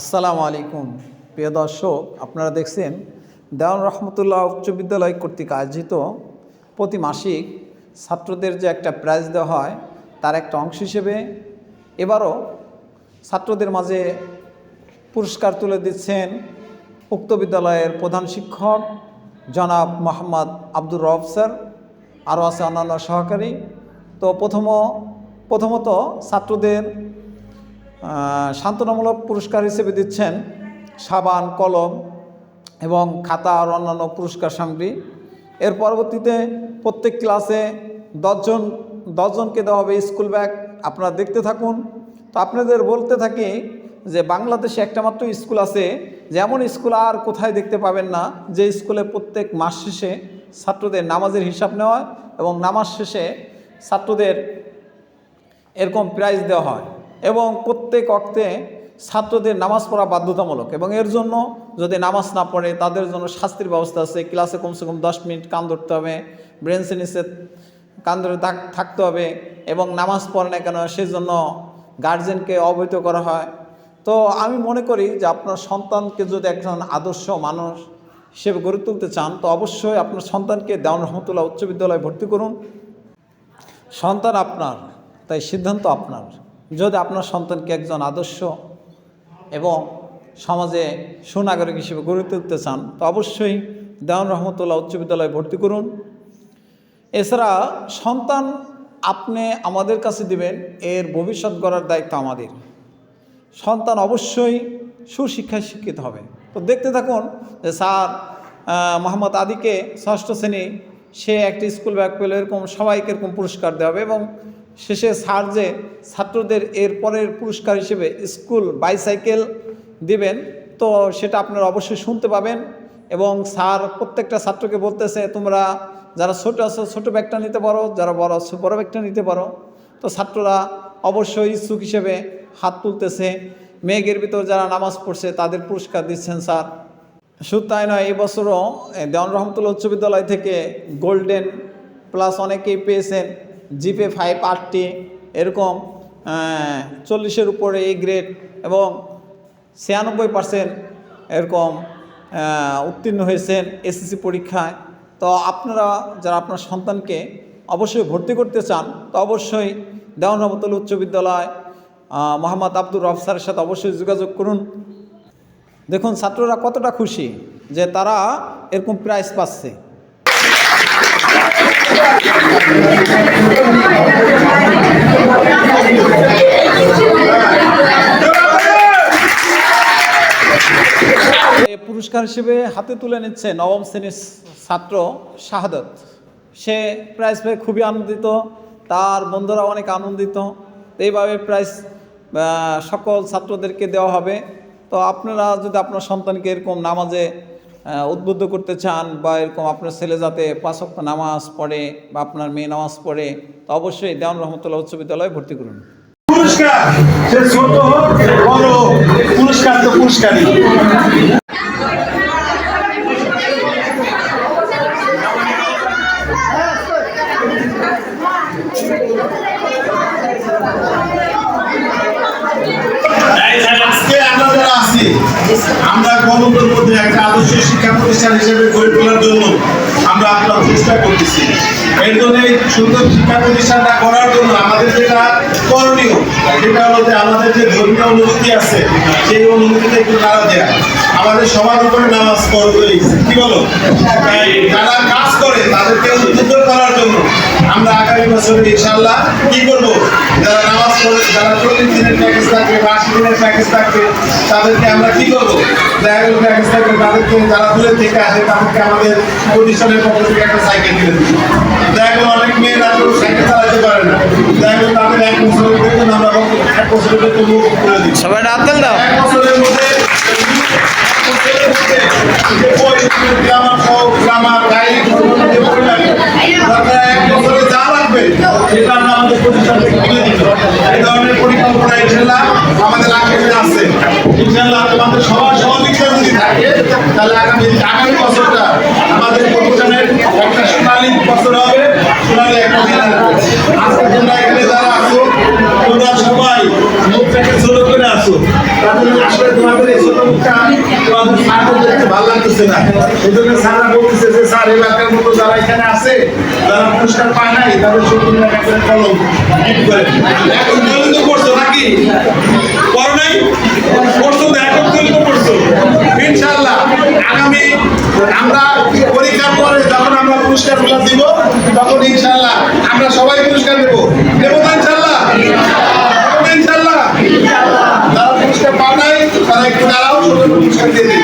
আসসালামু আলাইকুম। প্রিয় দর্শক, আপনারা দেখছেন দেওয়ান রহমতুল্লাহ উচ্চ বিদ্যালয় কর্তৃক আয়োজিত প্রতি মাসিক ছাত্রদের যে একটা প্রাইজ দেওয়া হয়, তার একটা অংশ হিসেবে এবারও ছাত্রদের মাঝে পুরস্কার তুলে দিচ্ছেন উক্ত বিদ্যালয়ের প্রধান শিক্ষক জনাব মোহাম্মদ আব্দুর রব স্যার, আরও আছে অন্যান্য সহকারী। তো প্রথম, প্রথমত ছাত্রদের সান্ত্বনামূলক পুরস্কার হিসেবে দিচ্ছেন সাবান, কলম এবং খাতা আর অন্যান্য পুরস্কার সামগ্রী। এর পরবর্তীতে প্রত্যেক ক্লাসে দশজন, দশজনকে দেওয়া হবে স্কুল ব্যাগ। আপনারা দেখতে থাকুন। তো আপনাদের বলতে থাকি যে বাংলাদেশে একটা মাত্র স্কুল আছে, যেমন স্কুল আর কোথায় দেখতে পাবেন না, যে স্কুলে প্রত্যেক মাস শেষে ছাত্রদের নামাজের হিসাব নেওয়া হয় এবং নামাজ শেষে ছাত্রদের এরকম প্রাইজ দেওয়া হয়। এবং প্রত্যেক অক্তে ছাত্রদের নামাজ পড়া বাধ্যতামূলক এবং এর জন্য যদি নামাজ না পড়ে, তাদের জন্য শাস্তির ব্যবস্থা আছে। ক্লাসে কমসে কম দশ মিনিট কান ধরতে হবে ব্রেঞ্চে নিচে কান ধরে থাকতে হবে এবং নামাজ পড়ে না কেন সেজন্য গার্জেনকে অবহিত করা হয়। তো আমি মনে করি যে আপনার সন্তানকে যদি একজন আদর্শ মানুষ হিসেবে গড়ে তুলতে চান, তো অবশ্যই আপনার সন্তানকে দেওয়ান রহমতুল্লাহ উচ্চ বিদ্যালয়ে ভর্তি করুন। সন্তান আপনার, তাই সিদ্ধান্ত আপনার। যদি আপনার সন্তানকে একজন আদর্শ এবং সমাজে সুনাগরিক হিসেবে গড়ে তুলতে চান, তো অবশ্যই দেওয়ান রহমতুল্লাহ উচ্চ বিদ্যালয়ে ভর্তি করুন। এছাড়া সন্তান আপনি আমাদের কাছে দিবেন, এর ভবিষ্যৎ গড়ার দায়িত্ব আমাদের। সন্তান অবশ্যই সুশিক্ষায় শিক্ষিত হবে। তো দেখতে থাকুন যে স্যার মোহাম্মদ আদিকে ষষ্ঠ শ্রেণি, সে একটি স্কুল ব্যাগ পেল, এরকম সবাইকে এরকম পুরস্কার দেওয়া হবে এবং শেষে স্যার যে ছাত্রদের এর পরের পুরস্কার হিসেবে স্কুল বাইসাইকেল দিবেন, তো সেটা আপনারা অবশ্যই শুনতে পাবেন। এবং স্যার প্রত্যেকটা ছাত্রকে বলতেছে, তোমরা যারা ছোটো আছো, ছোটো ব্যাগটা নিতে পারো, যারা বড় আছো, বড় ব্যাগটা নিতে পারো। তো ছাত্ররা অবশ্যই ইচ্ছুক হিসেবে হাত তুলতেছে। মেঘের ভিতর যারা নামাজ পড়ছে, তাদের পুরস্কার দিচ্ছেন স্যার। শুধু তাই নয়, এই বছরও দেওয়ান রহমতুল্লাহ উচ্চ বিদ্যালয় থেকে গোল্ডেন প্লাস অনেকেই পেয়েছেন। জিপে ফাইভ আটটি এরকম চল্লিশের উপরে এই গ্রেড এবং ছিয়ানব্বই পার্সেন্ট এরকম উত্তীর্ণ হয়েছেন এসএসসি পরীক্ষায়। তো আপনারা, যারা আপনার সন্তানকে অবশ্যই ভর্তি করতে চান, তো অবশ্যই দেওয়ান রহমতুল্লাহ উচ্চ বিদ্যালয় মোহাম্মদ আব্দুর রফ স্যারের সাথে অবশ্যই যোগাযোগ করুন। দেখুন, ছাত্ররা কতটা খুশি যে তারা এরকম প্রাইজ পাচ্ছে। পুরস্কার হিসেবে হাতে তুলে নিচ্ছে নবম শ্রেণির ছাত্র শাহাদত। সে প্রাইজ পেয়ে খুবই আনন্দিত, তার বন্ধুরা অনেক আনন্দিত। এইভাবে প্রাইজ সকল ছাত্রদেরকে দেওয়া হবে। তো আপনারা, যদি আপনার সন্তানকে এরকম নামাজে উদ্বুদ্ধ করতে চান বা এরকম আপনার ছেলে যাতে পাঁচ ওয়াক্ত নামাজ পড়ে বা আপনার মেয়ে নামাজ পড়ে, তো অবশ্যই দেওয়ান রহমতুল্লাহ উচ্চ বিদ্যালয়ে ভর্তি করুন। পুরস্কার, সে ছোট হোক বড় পুরস্কার তো পুরস্কারই আজকে আমরা আছি আমরা গণতন্ত্রের মধ্যে একটা আদর্শ শিক্ষা প্রতিষ্ঠান হিসেবে গড়ে তোলার জন্য আমরা আপনার চেষ্টা করতেছি। এর জন্য এই সুন্দর শিক্ষা প্রতিষ্ঠানটা করার জন্য আমাদের যেটা করণীয় সেটা হলো যে আমাদের যে ধর্মীয় অনুভূতি আছে সেই অনুভূতিতে একটু নাড়া দেয়া। আমাদের সবার উপরে নামাজ হয়ে গেছে কি বলো? যারা কাজ করে, তাদেরকে উদ্বুদ্ধ করার জন্য। আমরা আগামী বছরে ইনশাল্লাহ কি করব? যারা নামাজ পড়ে, যারা চল্লিশ দিনের প্যাকেজ থাকবে বা আশি দিনের প্যাকেজ থাকবে তাদেরকে আমরা কি করব? দেখা গেল থাকবে তাদেরকে, যারা দূরে থেকে আসে, তাদেরকে আমাদের প্রতিষ্ঠানের পক্ষ থেকে একটা সাইকেল দিচ্ছি দেখা অনেক মেয়েরা তো সাইকেল চালাতে পারে না। দেখা তাদের এক বছরের আমরা এক বছরের বেতন করে দিচ্ছি সবাই আব্দুল দাও। আমাদের আগামী আছে। ইনশাল্লাহ আমাদের সবার সহযোগিতা যদি থাকে, তাহলে আগামী আগামী বছরটা আমাদের প্রতিষ্ঠানের একটা সোনালী বছর হবে, সোনালী একটা দিন আজকে তোমরা এখানে যারা আছো, তোমরা সবাই মুখ থেকে ছোট করে আসো তাদের আসলে তোমাদের এই ছোট মুখটা তোমাদের স্যারদের দেখতে ভালো লাগতেছে না। এই জন্য স্যাররা বলতেছে যে স্যার এলাকার মতো যারা এখানে আছে যারা পুরস্কার পায় নাই তাদের ছোট একটা কলম gift করে। এখন দলিত করছ? নাকি পড়ো নাই? পড়ছো তো, এখন পর্যন্ত পড়ছো। ইনশাআল্লাহ, আগামী আমরা পরীক্ষার পরে যখন আমরা পুরস্কারগুলো দিব, তখন ইনশাল্লাহ আমরা সবাই পুরস্কার দেবো দেবো তো ইনশাল্লাহ ইনশাল্লাহ যারা পুরস্কার পাঠায় তারা একটু দাঁড়াও পুরস্কার দিয়ে দিই।